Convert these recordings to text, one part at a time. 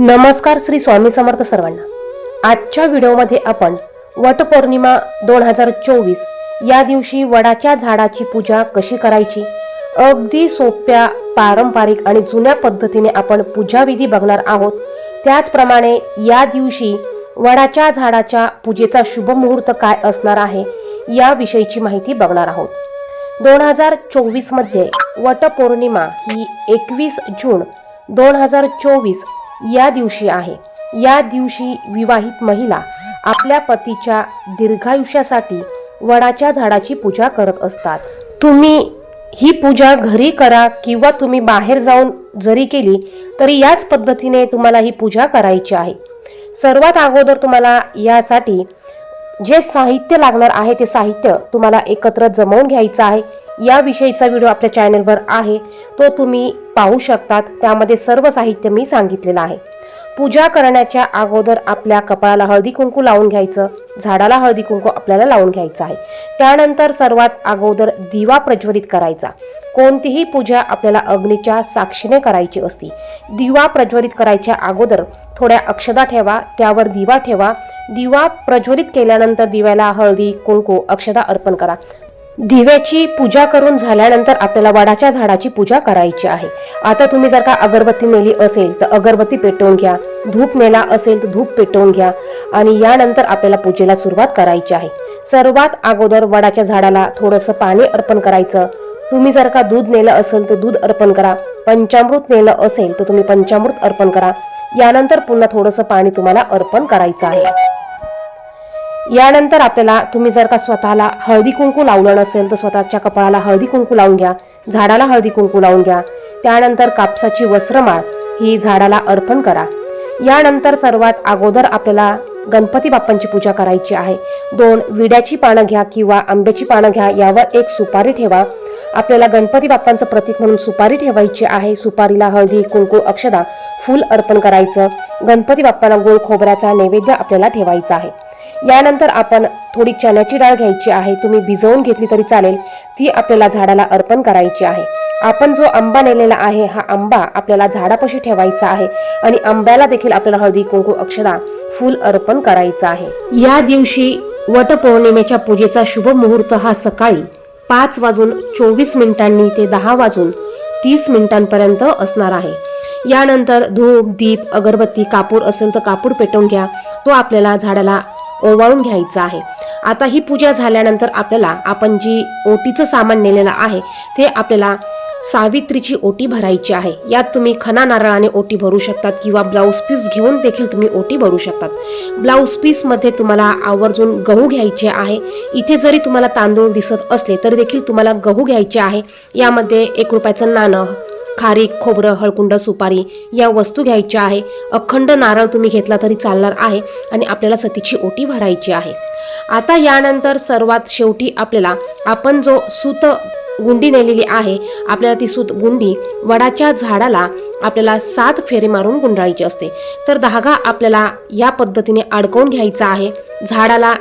नमस्कार श्री स्वामी समर्थ सर्वांना. आजच्या व्हिडिओमध्ये आपण वटपौर्णिमा दोन हजार चोवीस या दिवशी वडाच्या झाडाची पूजा कशी करायची? अगदी सोप्या पारंपरिक आणि जुन्या पद्धतीने आपण पूजाविधी बघणार आहोत. त्याचप्रमाणे या दिवशी वडाच्या झाडाच्या पूजेचा शुभ मुहूर्त काय असणार आहे याविषयीची माहिती बघणार आहोत. दोन हजार चोवीसमध्ये वटपौर्णिमा ही एकवीस जून दोन हजार चोवीस या दिवशी आहे. या दिवशी विवाहित महिला आपल्या पतीच्या दीर्घायुष्यासाठी वडाच्या झाडाची पूजा करत असतात. तुम्ही ही पूजा घरी करा किंवा तुम्ही बाहेर जाऊन जरी केली तरी याच पद्धतीने तुम्हाला ही पूजा करायची आहे. सर्वात अगोदर तुम्हाला यासाठी जे साहित्य लागणार आहे ते साहित्य तुम्हाला एकत्र जमवून घ्यायचं आहे. याविषयीचा व्हिडिओ आपल्या चॅनलवर आहे. तो तुम्ही पाहू शकतात. त्यामध्ये सर्व साहित्य मी सांगितलेलं आहे. पूजा करण्याच्या अगोदर आपल्या कपाळाला हळदी कुंकू लावून घ्यायचं. झाडाला हळदी कुंकू आपल्याला लावून घ्यायचं आहे. त्यानंतर सर्वात अगोदर दिवा प्रज्वलित करायचा. कोणतीही पूजा आपल्याला अग्नीच्या साक्षीने करायची असते. दिवा प्रज्वलित करायच्या अगोदर थोड्या अक्षदा ठेवा त्यावर दिवा ठेवा. दिवा प्रज्वलित केल्यानंतर दिव्याला हळदी कुंकू अक्षदा अर्पण करा. दिव्याची पूजा करून झाल्यानंतर आपल्याला वडाच्या झाडाची पूजा करायची आहे. आता तुम्ही जर का अगरबत्ती नेली असेल तर अगरबत्ती पेटवून घ्या. धूप नेला असेल तर धूप पेटवून घ्या. आणि यानंतर आपल्याला पूजेला सुरुवात करायची आहे. सर्वात अगोदर वडाच्या झाडाला थोडंसं पाणी अर्पण करायचं. तुम्ही जर का दूध नेलं असेल तर दूध अर्पण करा. पंचामृत नेलं असेल तर तुम्ही पंचामृत अर्पण करा. यानंतर पुन्हा थोडंसं पाणी तुम्हाला अर्पण करायचं आहे. यानंतर आपल्याला तुम्ही जर का स्वतःला हळदी कुंकू लावलं नसेल तर स्वतःच्या कपाळाला हळदी कुंकू लावून घ्या झाडाला हळदी कुंकू लावून घ्या. त्यानंतर कापसाची वस्त्रमाळ ही झाडाला अर्पण करा. यानंतर सर्वात अगोदर आपल्याला गणपती बाप्पांची पूजा करायची आहे. दोन विड्याची पानं घ्या किंवा आंब्याची पानं घ्या यावर एक सुपारी ठेवा. आपल्याला गणपती बाप्पांचं प्रतीक म्हणून सुपारी ठेवायची आहे. सुपारीला हळदी कुंकू अक्षदा फूल अर्पण करायचं. गणपती बाप्पांना गोळ खोबऱ्याचा नैवेद्य आपल्याला ठेवायचा आहे. यानंतर आपण थोडी चण्याची डाळ घ्यायची आहे. तुम्ही भिजवून घेतली तरी चालेल. ती आपल्याला झाडाला अर्पण करायची आहे. आपण जो आंबा नेलेला आहे हा आंबा आपल्याला झाडापाशी ठेवायचा आहे आणि आंब्याला देखील आपल्याला हळदी कुंकू अक्षदा फूल अर्पण करायचं आहे. या दिवशी वटपौर्णिमेच्या पूजेचा शुभ मुहूर्त हा सकाळी पाच वाजून चोवीस मिनिटांनी ते दहा वाजून तीस मिनिटांपर्यंत असणार आहे. यानंतर धूप दीप अगरबत्ती कापूर असेल तर कापूर पेटवून घ्या. तो आपल्याला झाडाला ओवाळून घ्यायचं आहे. आता ही पूजा झाल्यानंतर आपल्याला आपण जी ओटीचं सामान नेलेलं आहे ते आपल्याला सावित्रीची ओटी भरायची आहे. यात तुम्ही खना नारळाने ओटी भरू शकतात किंवा ब्लाऊज पीस घेऊन देखील तुम्ही ओटी भरू शकतात. ब्लाऊज पीसमध्ये तुम्हाला आवर्जून गहू घ्यायचे आहे. इथे जरी तुम्हाला तांदूळ दिसत असले तरी देखील तुम्हाला गहू घ्यायचे आहे. यामध्ये एक रुपयाचं नाणं खारीक खोबरं हळकुंड सुपारी या वस्तू घ्यायच्या आहे. अखंड नारळ तुम्ही घेतला तरी चालणार आहे आणि आपल्याला सतीची ओटी भरायची आहे. आता यानंतर सर्वात शेवटी आपल्याला आपण जो सूत गुंडी नेलेली आहे आपल्याला ती सूत गुंडी वडाच्या झाडाला आपल्याला सात फेरे मारून गुंडाळायची असते. तर धागा आपल्याला या पद्धतीने अडकवून घ्यायचा आहे. झाडाला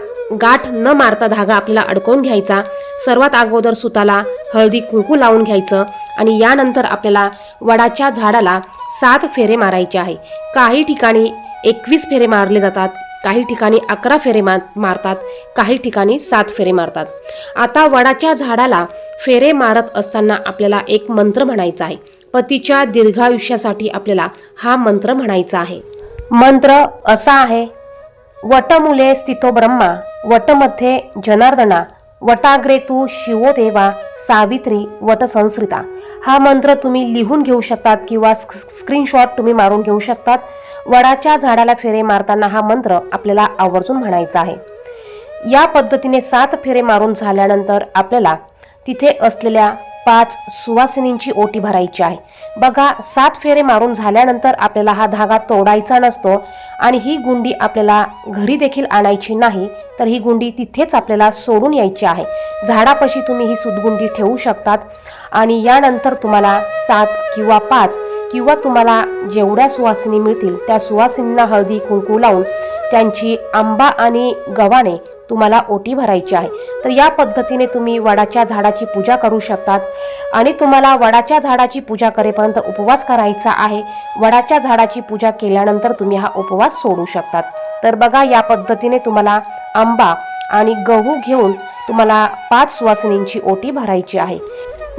गाठ न मारता धागा आपल्याला अडकवून घ्यायचा. सर्वात अगोदर सुताला हळदी कुंकू लावून घ्यायचं आणि यानंतर आपल्याला वडाच्या झाडाला सात फेरे मारायचे आहे. काही ठिकाणी एकवीस फेरे मारले जातात काही ठिकाणी अकरा फेरे मा मारतात काही ठिकाणी सात फेरे मारतात. आता वडाच्या झाडाला फेरे मारत असताना आपल्याला एक मंत्र म्हणायचा आहे. पतीच्या दीर्घायुष्यासाठी आपल्याला हा मंत्र म्हणायचा आहे. मंत्र असा आहे वटमुले स्थितो ब्रह्मा वटमध्ये जनार्दना वटाग्रेतू शिवोदेवा सावित्री वटसंस्कृता हा मंत्र तुम्ही लिहून घेऊ शकतात किंवा स्क्रीनशॉट तुम्ही मारून घेऊ शकतात. वडाच्या झाडाला फेरे मारताना हा मंत्र आपल्याला आवर्जून म्हणायचा आहे. या पद्धतीने सात फेरे मारून झाल्यानंतर आपल्याला तिथे असलेल्या पाच सुवासिनींची ओटी भरायची आहे. बघा सात फेरे मारून झाल्यानंतर आपल्याला हा धागा तोडायचा नसतो. आणि ही गुंडी आपल्याला घरी देखील आणायची नाही तर ही गुंडी तिथेच आपल्याला सोडून यायची आहे. झाडापाशी तुम्ही ही सुदगुंडी ठेवू शकतात आणि यानंतर तुम्हाला सात किंवा पाच किंवा तुम्हाला जेवढ्या सुवासिनी मिळतील त्या सुवासिनींना हळदी कुंकू लावून त्यांची आंबा आणि गव्हाणे तुम्हाला ओटी भरायची आहे. तर या पद्धतीने तुम्ही वडाच्या झाडाची पूजा करू शकतात. आणि तुम्हाला वडाच्या झाडाची पूजा करेपर्यंत उपवास करायचा आहे. वडाच्या झाडाची पूजा केल्यानंतर तुम्ही हा उपवास सोडू शकतात. तर बघा या पद्धतीने तुम्हाला आंबा आणि गहू घेऊन तुम्हाला पाच सुवासिनींची ओटी भरायची आहे.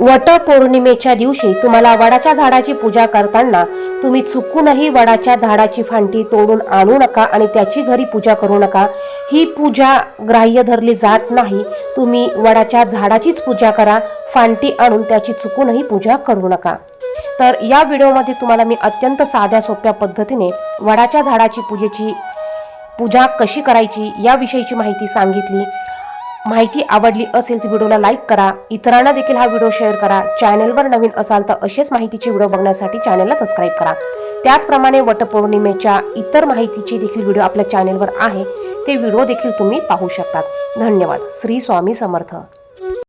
वट पौर्णिमेच्या दिवशी तुम्हाला वडाच्या झाडाची पूजा करताना तुम्ही चुकूनही वडाच्या झाडाची फांटी तोडून आणू नका आणि त्याची घरी पूजा करू नका. ही पूजा ग्राह्य धरली जात नाही. तुम्ही वडाच्या झाडाचीच पूजा करा फांटी आणून त्याची चुकूनही पूजा करू नका. तर या व्हिडिओमध्ये तुम्हाला मी अत्यंत साध्या सोप्या पद्धतीने वडाच्या झाडाची पूजेची पूजा कशी करायची याविषयीची माहिती सांगितली. माहिती आवडली असेल तर व्हिडिओला लाईक करा. इतरांना देखील हा व्हिडिओ शेअर करा. चॅनेलवर नवीन असाल तर असेच माहितीचे व्हिडिओ बघण्यासाठी चॅनेलला सबस्क्राईब करा. त्याचप्रमाणे वटपौर्णिमेच्या इतर माहितीचे देखील व्हिडिओ आपल्या चॅनेलवर आहे. ते व्हिडिओ देखील तुम्ही पाहू शकतात. धन्यवाद. श्री स्वामी समर्थ.